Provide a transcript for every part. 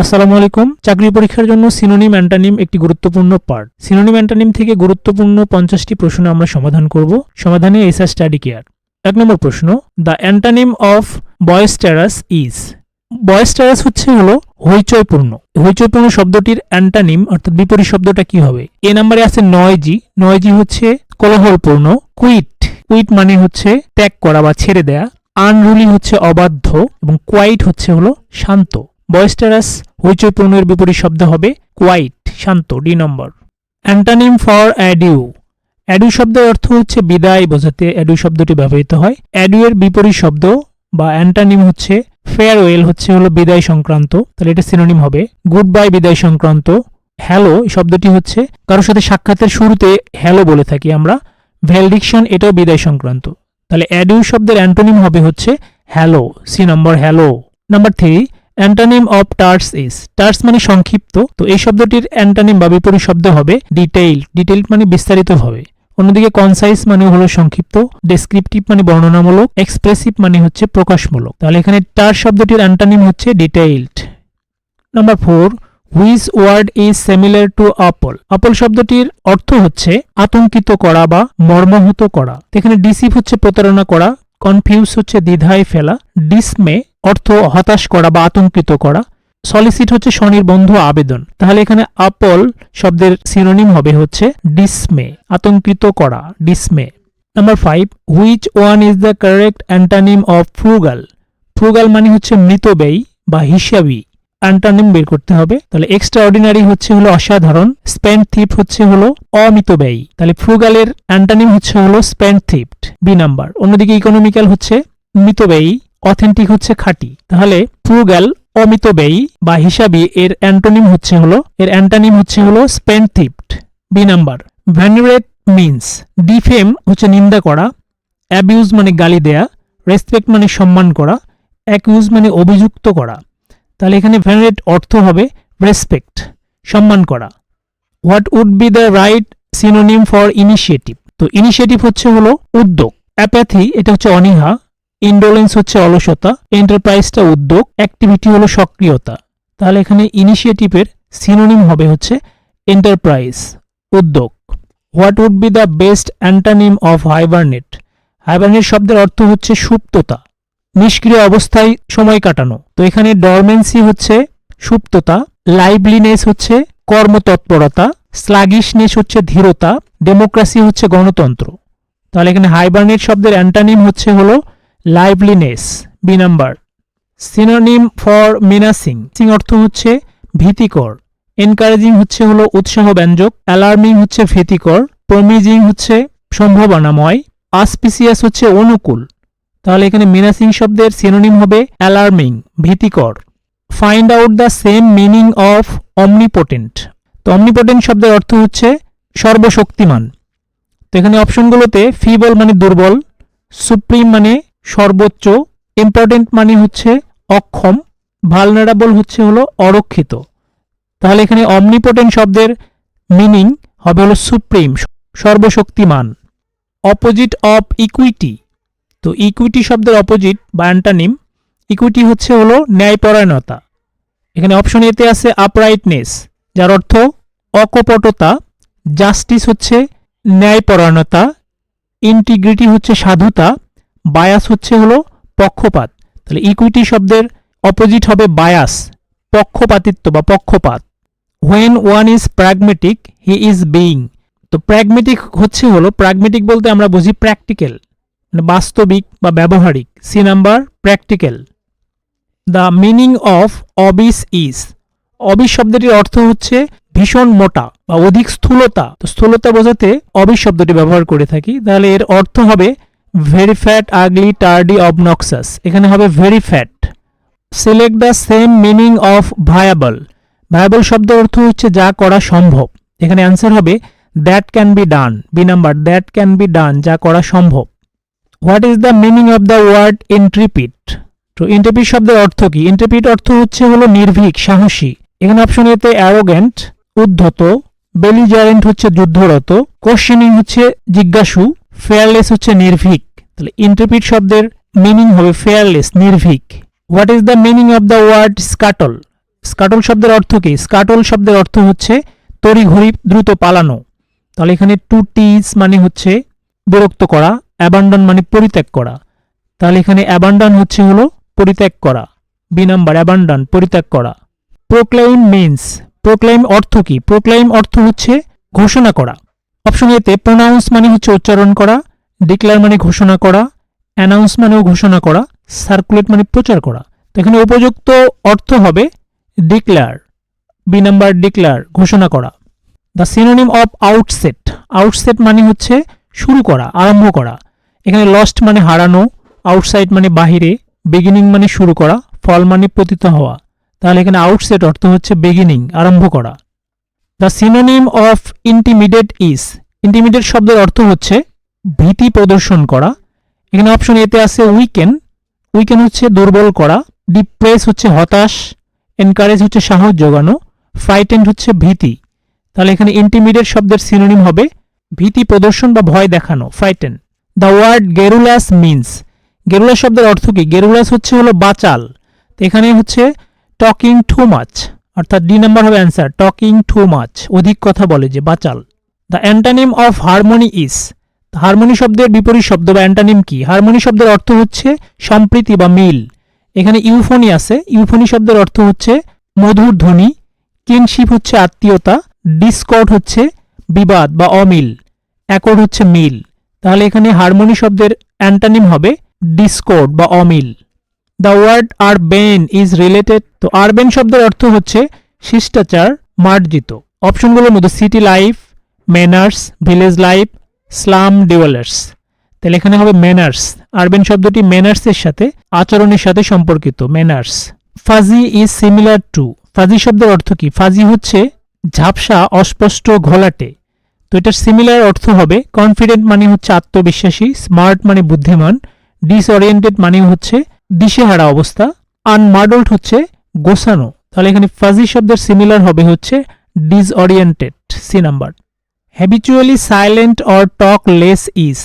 আসসালামু আলাইকুম। চাকরি পরীক্ষার জন্য সিনোনিম অ্যান্টানিম একটি গুরুত্বপূর্ণ পার্ট সিনোনিম অ্যান্টানিম থেকে গুরুত্বপূর্ণ পঞ্চাশটি প্রশ্ন আমরা সমাধান করব। সমাধানে এসআর স্টাডি কেয়ার এক নম্বর প্রশ্ন the antonym of boisterous is boisterous হচ্ছে হলো হইচয়পূর্ণ হইচয়পূর্ণ শব্দটির অ্যান্টানিম অর্থাৎ বিপরীত শব্দটা কি হবে? এ নম্বরে আছে নয়জি নয়জি হচ্ছে কোলাহলপূর্ণ কুইট কুইট মানে হচ্ছে ত্যাগ করা বা ছেড়ে দেয়া। আনরুলি হচ্ছে অবাধ্য এবং কোয়াইট হচ্ছে হলো শান্ত। বয়েস্টারাস হইচইপূর্ণের বিপরীত শব্দ হবে কোয়াইট শান্ত ডি নম্বর। অ্যান্টানিম ফর অ্যাডিউ অ্যাডু শব্দের অর্থ হচ্ছে বিদায় বোঝাতে অ্যাডু শব্দটি ব্যবহৃত হয়। অ্যাডু এর বিপরীত শব্দ বা অ্যান্টানিম হচ্ছে ফেয়ারওয়েল হচ্ছে হলো বিদায় সংক্রান্ত। তাহলে এটা সিনোনিম হবে গুড বাই বিদায় সংক্রান্ত। হ্যালো শব্দটি হচ্ছে কারোর সাথে সাক্ষাতের শুরুতে হ্যালো বলে থাকি আমরা। ভ্যালডিকশন এটাও বিদায় সংক্রান্ত। তাহলে অ্যাডিউ শব্দের অ্যান্টোনিম হবে হচ্ছে hello C number hello number three antonym of terse is. Terse মানে সংক্ষিপ্ত, তো এই শব্দটির অ্যান্টানিম বা বিপরীত শব্দ হবে ডিটেইল ডিটেইল মানে বিস্তারিতভাবে অন্যদিকে কনসাইজ মানে হলো সংক্ষিপ্ত, ডেসক্রিপটিভ মানে বর্ণনামূলক, এক্সপ্রেসিভ মানে হচ্ছে প্রকাশমূলক। তাহলে এখানে টার শব্দটির অ্যান্টানিম হচ্ছে detailed. Number four, which word is similar to appal appal শব্দটির অর্থ হচ্ছে আতঙ্কিত করা বা মর্মাহত করা। এখানে ডিসিভ হচ্ছে প্রতারণা করা কনফিউজ হচ্ছে দ্বিধায় ফেলা ডিসমে অর্থ হতাশ করা বা আতঙ্কিত করা। সলিসিট হচ্ছে স্বনির্বন্ধ আবেদন। তাহলে এখানে আপল শব্দের সিনোনিম হবে হচ্ছে ডিসমে আতঙ্কিত করা dismay number five which one is the correct antonym of frugal frugal মানে হচ্ছে মৃতব্যয়ী বা হিসাবি। অ্যান্টানিম বের করতে হবে। তাহলে এক্সট্রা অর্ডিনারি হচ্ছে হলো অসাধারণ স্পেন্ড থিপ হচ্ছে হলো অমিতব্যয়ী তাহলে ফ্রুগালের অ্যান্টানিম হচ্ছে হলো স্পেন্ড থিপ্ট বি নাম্বার অন্যদিকে ইকোনমিক্যাল হচ্ছে মিতব্যয়ী অথেন্টিক হচ্ছে খাঁটি। তাহলে ফ্রুগাল অমিতব্যয়ী বা হিসাবি এর অ্যান্টোনিম হচ্ছে হলো, এর অ্যান্টানিম হচ্ছে হলো spendthrift B number venerate means defame হচ্ছে নিন্দা করা অ্যাবিউজ মানে গালি দেয়া রেসপেক্ট মানে সম্মান করা অ্যাকিউজ মানে অভিযুক্ত করা। তাহলে এখানে ভ্যানুরেট অর্থ হবে রেসপেক্ট সম্মান করা। What would be the right synonym for initiative তো ইনিশিয়েটিভ হচ্ছে হলো উদ্যোগ। অ্যাপ্যাথি এটা হচ্ছে অনীহা। ইন্ডোলেন্স হচ্ছে অলসতা। এন্টারপ্রাইজটা উদ্যোগ। অ্যাক্টিভিটি হলো সক্রিয়তা। তাহলে এখানে ইনিশিয়েটিভের সিনোনিম হবে হচ্ছে এন্টারপ্রাইজ উদ্যোগ। What would be the best antonym of hibernate hibernate শব্দের অর্থ হচ্ছে সুপ্ততা। নিষ্ক্রিয় অবস্থায় সময় কাটানো। তো এখানে ডরমেন্সি হচ্ছে সুপ্ততা। লাইভলিনেস হচ্ছে কর্মতৎপরতা। স্লাগিশনেস হচ্ছে ধীরতা। ডেমোক্রাসি হচ্ছে গণতন্ত্র। তাহলে এখানে হাইবারনেট শব্দের অ্যান্টানিম হচ্ছে হলো liveliness B number synonym for menacing Singh অর্থ হচ্ছে ভীতিকর এনকারেজিং হচ্ছে হলো উৎসাহ ব্যঞ্জক অ্যালার্মিং হচ্ছে ভীতিকর প্রমিজিং হচ্ছে সম্ভাবনাময় আসপিসিয়াস হচ্ছে অনুকূল। তাহলে এখানে মিনাসিং শব্দের সিনোনিম হবে অ্যালার্মিং ভীতিকর। Find out the same meaning of omnipotent তো অমনিপোটেন্ট শব্দের অর্থ হচ্ছে সর্বশক্তিমান। তো এখানে অপশনগুলোতে ফিবল মানে দুর্বল সুপ্রিম মানে সর্বোচ্চ ইম্পর্টেন্ট মানে হচ্ছে অক্ষম ভালনারাবল হচ্ছে হলো অরক্ষিত। তাহলে এখানে অমনিপোটেন্ট শব্দের মিনিং হবে হলো সুপ্রিম সর্বশক্তিমান। অপোজিট অফ ইকুইটি তো ইকুইটি শব্দের অপোজিট বা অ্যান্টানিম ইকুইটি হচ্ছে হলো ন্যায়পরায়ণতা। এখানে অপশন এতে আছে আপরাইটনেস যার অর্থ অকপটতা জাস্টিস হচ্ছে ন্যায়পরায়ণতা, ইন্টিগ্রিটি হচ্ছে সাধুতা, বায়াস হচ্ছে হলো পক্ষপাত। তাহলে ইকুইটি শব্দের অপোজিট হবে বায়াস, পক্ষপাতিত্ব বা পক্ষপাত। When one is pragmatic he is being তো প্র্যাগমেটিক হচ্ছে হলো প্র্যাগমেটিক বলতে আমরা বুঝি প্র্যাকটিক্যাল মানে বাস্তবিক বা ব্যবহারিক। C number practical the meaning of obese is obese শব্দটির অর্থ হচ্ছে ভীষণ মোটা বা অধিক স্থূলতা, তো স্থূলতা বোঝাতে অবিস শব্দটি ব্যবহার করে থাকি। তাহলে এর অর্থ হবে very fat ugly tardy obnoxious এখানে হবে very fat select the same meaning of viable viable শব্দ অর্থ হচ্ছে যা করা সম্ভব। এখানে অ্যান্সার হবে that can be done B number that can be done যা করা সম্ভব। What is the meaning of the word intrepid তো ইন্ট্রিপিট শব্দের অর্থ কি? ইন্ট্রিপিট অর্থ হচ্ছে হলো নির্ভীক, সাহসী। এখানে অপশন এতে অ্যারোগেন্ট উদ্ধত বেলিজারেন্ট হচ্ছে যুদ্ধরত কোশ্চেনিং হচ্ছে জিজ্ঞাসু ফেয়ারলেস হচ্ছে নির্ভীক। তাহলে ইন্ট্রিপিট শব্দের মিনিং হবে ফেয়ারলেস নির্ভীক। What is the meaning of the word scuttle scuttle শব্দের অর্থ কি? স্কাটল শব্দের অর্থ হচ্ছে তড়িঘড়ি দ্রুত পালানো। তাহলে এখানে টু টিজ মানে হচ্ছে বিরক্ত করা অ্যাবান্ডন মানে পরিত্যাগ করা। তাহলে এখানে অ্যাবান্ডন হচ্ছে হলো পরিত্যাগ করা। বি নাম্বার অ্যাবান্ডন পরিত্যাগ করা। প্রোক্লাইম মিন্স প্রোক্লাইম অর্থ কি? প্রোক্লাইম অর্থ হচ্ছে ঘোষণা করা। অপশন এতে প্রোনাউন্স মানে হচ্ছে উচ্চারণ করা ডিক্লেয়ার মানে ঘোষণা করা অ্যানাউন্স মানেও ঘোষণা করা সার্কুলেট মানে প্রচার করা। এখানে উপযুক্ত অর্থ হবে ডিক্লেয়ার বি নাম্বার ডিক্লেয়ার ঘোষণা করা। The synonym of outset outset মানে হচ্ছে শুরু করা, আরম্ভ করা। এখানে লস্ট মানে হারানো আউটসাইড মানে বাহিরে বিগিনিং মানে শুরু করা ফল মানে পতিত হওয়া। তাহলে এখানে আউটসেট অর্থ হচ্ছে বিগিনিং আরম্ভ করা। The synonym of intimidate is intimidate শব্দের অর্থ হচ্ছে ভীতি প্রদর্শন করা। এখানে অপশন এতে আছে উইকেন উইকেন হচ্ছে দুর্বল করা ডিপ্রেস হচ্ছে হতাশ এনকারেজ হচ্ছে সাহস যোগানো ফ্রাইটেন্ড হচ্ছে ভীতি। তাহলে এখানে ইন্টিমিডিয়েট শব্দের সিনোনিম হবে ভীতি প্রদর্শন বা ভয় দেখানো frighten the word garrulous means garrulous শব্দের অর্থ কি? গেরুলাস হচ্ছে হলো বাচাল। এখানে হচ্ছে টকিং টু মাচ, অর্থাৎ ডি নাম্বার হবে অ্যান্সার, টকিং টু মাচ, অধিক কথা বলে যে বাচাল। The antonym of harmony is harmony শব্দের বিপরীত শব্দ বা অ্যান্টানিম কি? হারমোনি শব্দের অর্থ হচ্ছে সম্প্রীতি বা মিল। এখানে ইউফোনি আছে, ইউফোনি শব্দের অর্থ হচ্ছে মধুর ধ্বনি, কিনশিপ হচ্ছে আত্মীয়তা, ডিসকর্ড হচ্ছে বিবাদ বা অমিল, অ্যাকর্ড হচ্ছে মিল। তাহলে এখানে হারমোনি শব্দের অ্যান্টানিম হবে ডিসকর্ড বা অমিল। The word urbane is related to urbane শব্দের অর্থ হচ্ছে শিষ্টাচার, মার্জিত। অপশনগুলোর মধ্যে city life manners village life slum dwellers তাহলে এখানে হবে ম্যানার্স আরবেন শব্দটি ম্যানার্সের সাথে, আচরণের সাথে সম্পর্কিত manners fuzzy is similar to fuzzy শব্দের অর্থ কি? ফাজি হচ্ছে ঝাপসা, অস্পষ্ট, ঘোলাটে। তো এটার সিমিলার অর্থ হবে কনফিডেন্ট মানে হচ্ছে আত্মবিশ্বাসী স্মার্ট মানে বুদ্ধিমান ডিসওরিয়েন্টেড মানে হচ্ছে দিশেহারা অবস্থা। আনমাডল্ড হচ্ছে গোসানো তাহলে এখানে ফাজি শব্দের সিমিলার হবে হচ্ছে disoriented C number habitually silent or talk less is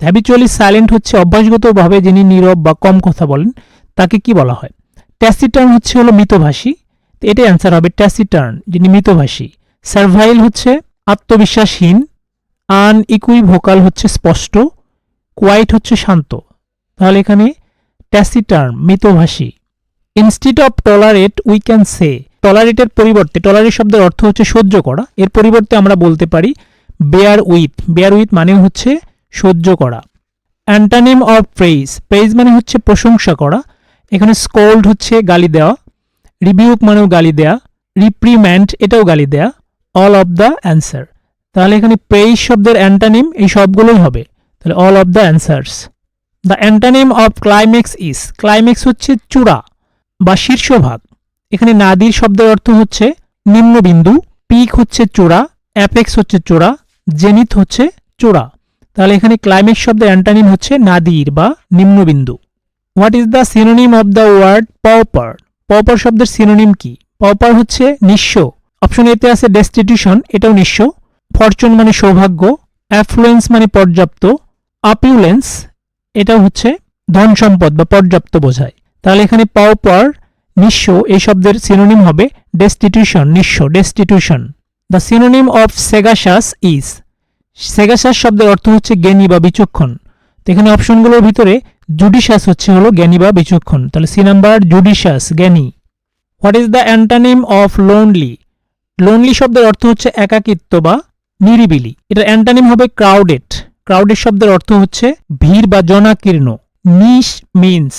habitually silent হচ্ছে অভ্যাসগতভাবে যিনি নীরব বা কম কথা বলেন, তাকে কি বলা হয়? ট্যাসিটার্ন হচ্ছে হলো মিতভাষী। তো এটাই অ্যান্সার হবে ট্যাসিটার্ন যিনি মিতভাষী। সার্ভাইল হচ্ছে আত্মবিশ্বাসহীন। আন ইকুই ভোকাল হচ্ছে স্পষ্ট। কোয়াইট হচ্ছে শান্ত। তাহলে এখানে taciturn মিতভাষী। Instead of tolerate we can say টলারেটের পরিবর্তে টলারেট শব্দের অর্থ হচ্ছে সহ্য করা। এর পরিবর্তে আমরা বলতে পারি বেয়ার উইথ বেয়ার উইথ মানে হচ্ছে সহ্য করা। অ্যান্টানিম অফ প্রেইজ প্রেইজ মানে হচ্ছে প্রশংসা করা। এখানে স্কোল্ড হচ্ছে গালি দেওয়া। রিবিউক মানেও গালি দেয়া। রিপ্রিম্যান্ড এটাও গালি দেয়া। অল অফ দ্য অ্যান্সার তাহলে এখানে প্রেইজ শব্দের অ্যান্টানিম এই সবগুলোই হবে। তাহলে all of the answers the antonym of climax is climax হচ্ছে চূড়া বা শীর্ষভাগ। এখানে নাদির শব্দের অর্থ হচ্ছে নিম্নবিন্দু, পিক হচ্ছে চূড়া, অ্যাপেক্স হচ্ছে চূড়া, জেনিথ হচ্ছে চূড়া। তাহলে এখানে ক্লাইম্যাক্স শব্দের অ্যান্টানিম হচ্ছে নাদির বা নিম্নবিন্দু। What is the synonym of the word pauper pauper শব্দের সিনোনিম কি? পপার হচ্ছে নিঃস্ব। অপশন এতে আছে ডেস্টিটিউশন এটাও নিঃস্ব। ফরচুন মানে সৌভাগ্য। অ্যাফ্লুয়েন্স মানে পর্যাপ্ত। আপিউলেন্স এটাও হচ্ছে ধন সম্পদ বা পর্যাপ্ত বোঝায় তাহলে এখানে পাওপার নিঃস্ব এই শব্দের সিনোনিম হবে ডেস্টিটিউশন নিঃস্ব destitution the synonym of sagacious is sagacious শব্দের অর্থ হচ্ছে জ্ঞানী বা বিচক্ষণ। তো এখানে অপশনগুলোর ভিতরে জুডিশাস হচ্ছে হলো জ্ঞানী বা বিচক্ষণ। তাহলে সি নাম্বার জুডিশাস জ্ঞানী। What is the antonym of lonely lonely শব্দের অর্থ হচ্ছে একাকিত্ব বা নিরিবিলি। এটা অ্যান্টানিম হবে ক্রাউডেড ক্রাউডেড শব্দের অর্থ হচ্ছে ভিড় বা জনাকীর্ণ। নিশ মিন্স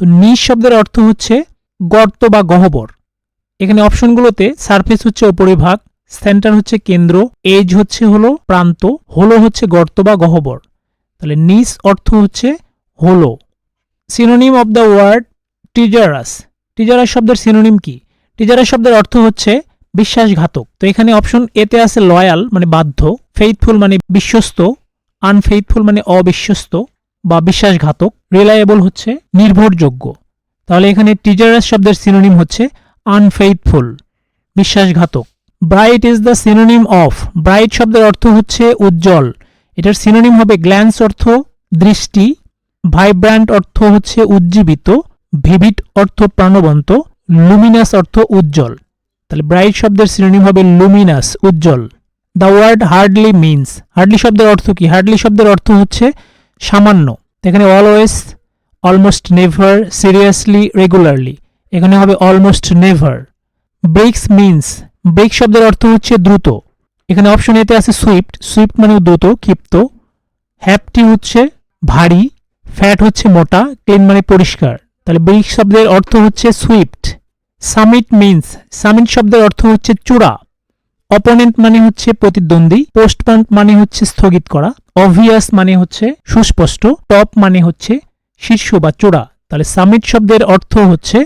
তো নিশ শব্দের অর্থ হচ্ছে গর্ত বা গহ্বর। এখানে অপশনগুলোতে সারফেস হচ্ছে ওপরিভাগ সেন্টার হচ্ছে কেন্দ্র এজ হচ্ছে হলো প্রান্ত, হলো হচ্ছে গর্ত বা গহ্বর। তাহলে নিস অর্থ হচ্ছে হলো। Synonym of the word treacherous treacherous শব্দের সিনোনিম কি? টিজারাস শব্দের অর্থ হচ্ছে বিশ্বাসঘাতক। তো এখানে অপশন এতে আছে লয়াল মানে বাধ্য। ফেইথফুল মানে বিশ্বস্ত। আনফেইথফুল মানে অবিশ্বস্ত বা বিশ্বাসঘাতক রিলায়েবল হচ্ছে নির্ভরযোগ্য। তাহলে এখানে টিজারাস শব্দের সিনোনিম হচ্ছে আনফেইথফুল বিশ্বাসঘাতক। Bright is the synonym of bright শব্দের অর্থ হচ্ছে উজ্জ্বল। এটার সিনোনিম হবে গ্ল্যান্স অর্থ দৃষ্টি ভাইব্রান্ট অর্থ হচ্ছে উজ্জীবিত ভিভিড অর্থ প্রাণবন্ত লুমিনাস অর্থ উজ্জ্বল। তাহলে ব্রাইট শব্দের সিনোনিম হবে luminous Ujjwal. The word hardly means hardly শব্দের অর্থ কি? হার্ডলি শব্দের অর্থ হচ্ছে সামান্য। এখানে always almost never seriously regularly এখানে হবে almost never breaks means break শব্দের অর্থ হচ্ছে দ্রুত। এখানে অপশন এতে আছে সুইফট সুইফট মানে দ্রুত ক্ষিপ্ত। হ্যাপটি হচ্ছে ভারী। ফ্যাট হচ্ছে মোটা। ক্লিন মানে পরিষ্কার। তাহলে ব্রেক শব্দের অর্থ হচ্ছে সুইফট সামিট মিন্স সামিট শব্দের অর্থ হচ্ছে চূড়া। অপোনেন্ট মানে হচ্ছে প্রতিদ্বন্দ্বী পোস্টপন্ট মানে হচ্ছে স্থগিত করা, অভিয়াস মানে হচ্ছে সুস্পষ্ট, টপ মানে হচ্ছে শীর্ষ বা চূড়া। তাহলে সামিট শব্দের অর্থ হচ্ছে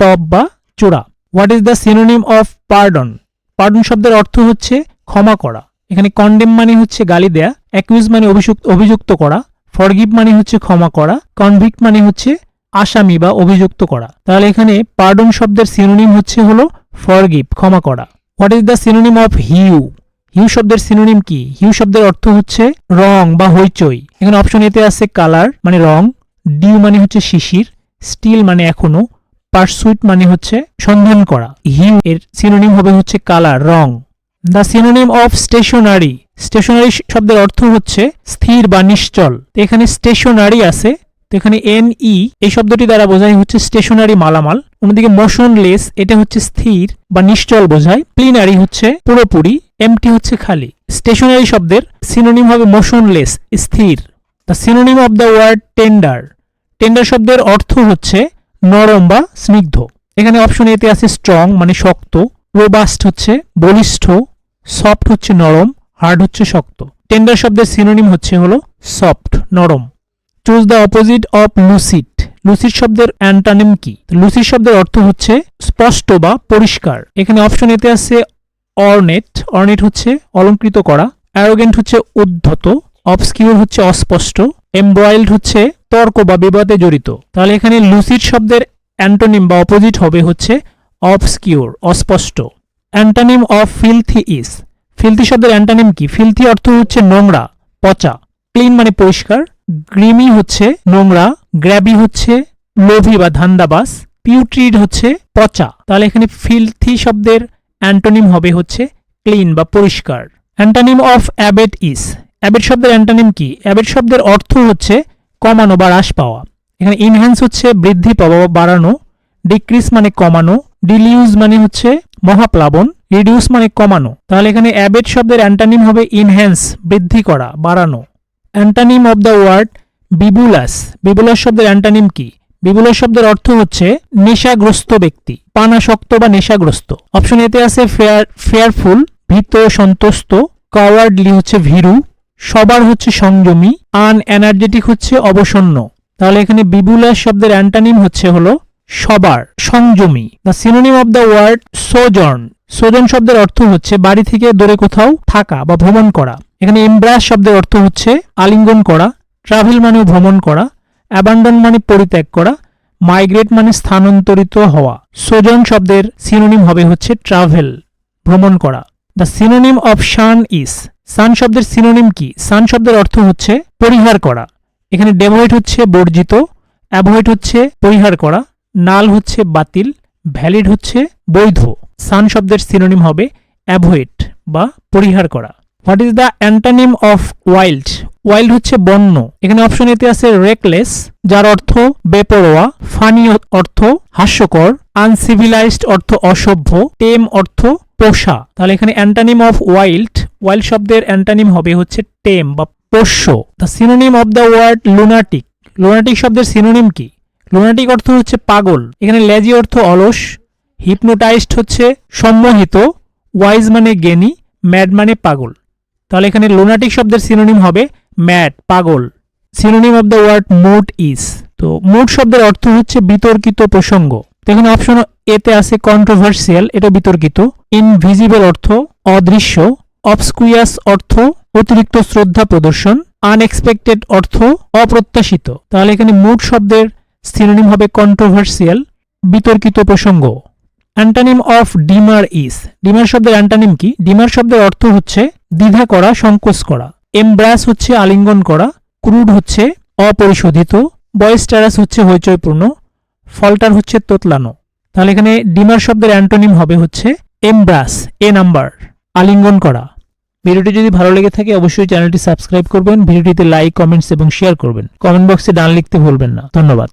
টপ বা চূড়া। What is the synonym of pardon pardon শব্দের অর্থ হচ্ছে ক্ষমা করা। এখানে কন্ডেম মানে হচ্ছে গালি দেয়া অ্যাকিউজ মানে অভিযুক্ত অভিযুক্ত করা ফরগিভ মানে হচ্ছে ক্ষমা করা কনভিক্ট মানে হচ্ছে আসামি বা অভিযুক্ত করা। তাহলে এখানে পার্ডন শব্দের সিনোনিম হচ্ছে হলো ফরগিভ ক্ষমা করা। What is the synonym of hue hue শব্দের সিনোনিম কি? হিউ শব্দের অর্থ হচ্ছে রং বা হইচই। এখানে অপশন এতে আছে কালার মানে রং। ডিউ মানে হচ্ছে শিশির। স্টিল মানে এখনও। পারসুইট মানে হচ্ছে সন্ধান করা। হিউ এর সিনোনিম হবে হচ্ছে colour wrong. The synonym of stationary stationary শব্দের অর্থ হচ্ছে স্থির বা নিশ্চল। এখানে স্টেশনারি আছে। তো এখানে এন ই এই শব্দটি দ্বারা বোঝায় হচ্ছে স্টেশনারি মালামাল। অন্যদিকে মোশনলেস এটা হচ্ছে স্থির বা নিশ্চল বোঝায়। প্লিনারি হচ্ছে পুরোপুরি এমটি হচ্ছে খালি। স্টেশনারি শব্দের সিনোনিম হবে মোশনলেস স্থির। The synonym of the word tender tender শব্দের অর্থ হচ্ছে নরম বা স্নিগ্ধ। এখানে অপশন এতে আছে স্ট্রং মানে শক্ত। রোবাস্ট হচ্ছে বলিষ্ঠ সফট হচ্ছে নরম হার্ড হচ্ছে শক্ত। টেন্ডার শব্দের সিনোনিম হচ্ছে হলো সফট নরম। Choose the opposite of lucid lucid শব্দের অ্যান্টানিম কি? লুসিড শব্দের অর্থ হচ্ছে স্পষ্ট বা পরিষ্কার। এখানে অপশন এতে আছে অর্নেট। অর্নেট হচ্ছে অলঙ্কৃত করা। অ্যারোগেন্ট হচ্ছে উদ্ধত। অবস্কিউর হচ্ছে অস্পষ্ট। এমব্রয়েলড হচ্ছে তর্ক বা বিবাদে জড়িত। তাহলে এখানে লুসিড শব্দের অ্যান্টোনিম বা অপোজিট হবে হচ্ছে অবস্কিউর অস্পষ্ট। অ্যান্টানিম অফ ফিলথি ইস ফিলথি শব্দের অ্যান্টানিম কি? ফিলথি অর্থ হচ্ছে নোংরা, পচা। ক্লিন মানে পরিষ্কার। গ্রিমি হচ্ছে নোংরা, গ্র্যাবি হচ্ছে লোভী বা ধান্দাবাস পিউট্রিড হচ্ছে পচা। তাহলে এখানে ফিলথি শব্দের অ্যান্টোনিম হবে হচ্ছে ক্লিন বা পরিষ্কার। অ্যান্টানিম অফ অ্যাবেট ইস অ্যাবেট শব্দের অ্যান্টানিম কি? অ্যাবেট শব্দের অর্থ হচ্ছে কমানো বা হ্রাস পাওয়া। এখানে ইনহ্যান্স হচ্ছে বৃদ্ধি পাওয়া বা বাড়ানো ডিক্রিস মানে কমানো, ডিলিউজ মানে হচ্ছে মহাপ্লাবন, রিডিউস মানে কমানো। তাহলে এখানে অ্যাবেট শব্দের অ্যান্টানিম হবে ইনহ্যান্স, বৃদ্ধি করা, বাড়ানো। Antonym of the word bibulous. Bibulous শব্দের অ্যান্টানিম কি? বিবুলাস শব্দের অর্থ হচ্ছে নেশাগ্রস্ত ব্যক্তি পানাসক্ত বা নেশাগ্রস্ত। অপশন এতে আছে ফেয়ার, ফেয়ারফুল, ভীত, সন্তুষ্ট, কাওয়ার্ডলি হচ্ছে ভীরু, সবার হচ্ছে সংযমী আন এনার্জেটিক হচ্ছে অবসন্ন। তাহলে এখানে বিবুলাস শব্দের অ্যান্টানিম হচ্ছে হলো সবার, সংযমী। The synonym of the word sojourn sojourn শব্দের অর্থ হচ্ছে বাড়ি থেকে দূরে কোথাও থাকা বা ভ্রমণ করা। এখানে এমব্রাস শব্দের অর্থ হচ্ছে আলিঙ্গন করা ট্রাভেল মানে ভ্রমণ করা অ্যাবান্ডন মানে পরিত্যাগ করা মাইগ্রেট মানে স্থানান্তরিত হওয়া। সোজন শব্দের সিনোনিম হবে হচ্ছে ট্রাভেল ভ্রমণ করা। The synonym of shun is shun শব্দের সিনোনিম কি? সান শব্দের অর্থ হচ্ছে পরিহার করা। এখানে ডেভয়েড হচ্ছে বর্জিত অ্যাভয়েড হচ্ছে পরিহার করা নাল হচ্ছে বাতিল ভ্যালিড হচ্ছে বৈধ। সান শব্দের সিনোনিম হবে অ্যাভয়েড বা পরিহার করা। What is the antonym of wild wild হচ্ছে বন্য। এখানে অপশন এতে আছে রেকলেস যার অর্থ বেপরোয়া ফানি অর্থ হাস্যকর আনসিভিলাইজড অর্থ অসভ্য টেম অর্থ পোষা। তাহলে এখানে অ্যান্টানিম অফ ওয়াইল্ড ওয়াইল্ড শব্দের অ্যান্টানিম হবে হচ্ছে টেম বা পোষ্য। The synonym of the word lunatic lunatic শব্দের সিনোনিম কি? লুনাটিক অর্থ হচ্ছে পাগল। এখানে লেজি অর্থ অলস হিপনোটাইজড হচ্ছে সম্মোহিত ওয়াইজ মানে জ্ঞানী ম্যাড মানে পাগল। তাহলে এখানে লোনাটিক শব্দের সিনোনিম হবে ম্যাড পাগল। Synonym of the word mood is তো মুড শব্দের অর্থ হচ্ছে বিতর্কিত প্রসঙ্গ। তো এখানে অপশন এতে আছে কন্ট্রোভার্সিয়াল এটা বিতর্কিত। ইনভিজিবল অর্থ অদৃশ্য অবস্কুইয়াস অর্থ অতিরিক্ত শ্রদ্ধা প্রদর্শন আনএক্সপেক্টেড অর্থ অপ্রত্যাশিত। তাহলে এখানে মুড শব্দের সিনোনিম হবে কন্ট্রোভার্সিয়াল বিতর্কিত প্রসঙ্গ। Antonym of dimmer is dimmer শব্দের অ্যান্টানিম কি? ডিমার শব্দের অর্থ হচ্ছে দ্বিধা করা, সংকোচ করা। এমব্রাস হচ্ছে আলিঙ্গন করা, ক্রুড হচ্ছে অপরিশোধিত, বয়েস্টারাস হচ্ছে হইচইপূর্ণ, ফল্টার হচ্ছে তোতলানো। তাহলে এখানে ডিমার শব্দের অ্যান্টোনিম হবে হচ্ছে এমব্রাস, এ নাম্বার, আলিঙ্গন করা। ভিডিওটি যদি ভালো লেগে থাকে, অবশ্যই চ্যানেলটি সাবস্ক্রাইব করবেন, ভিডিওটিতে লাইক, কমেন্টস এবং শেয়ার করবেন। কমেন্ট বক্সে ডান লিখতে ভুলবেন না। ধন্যবাদ।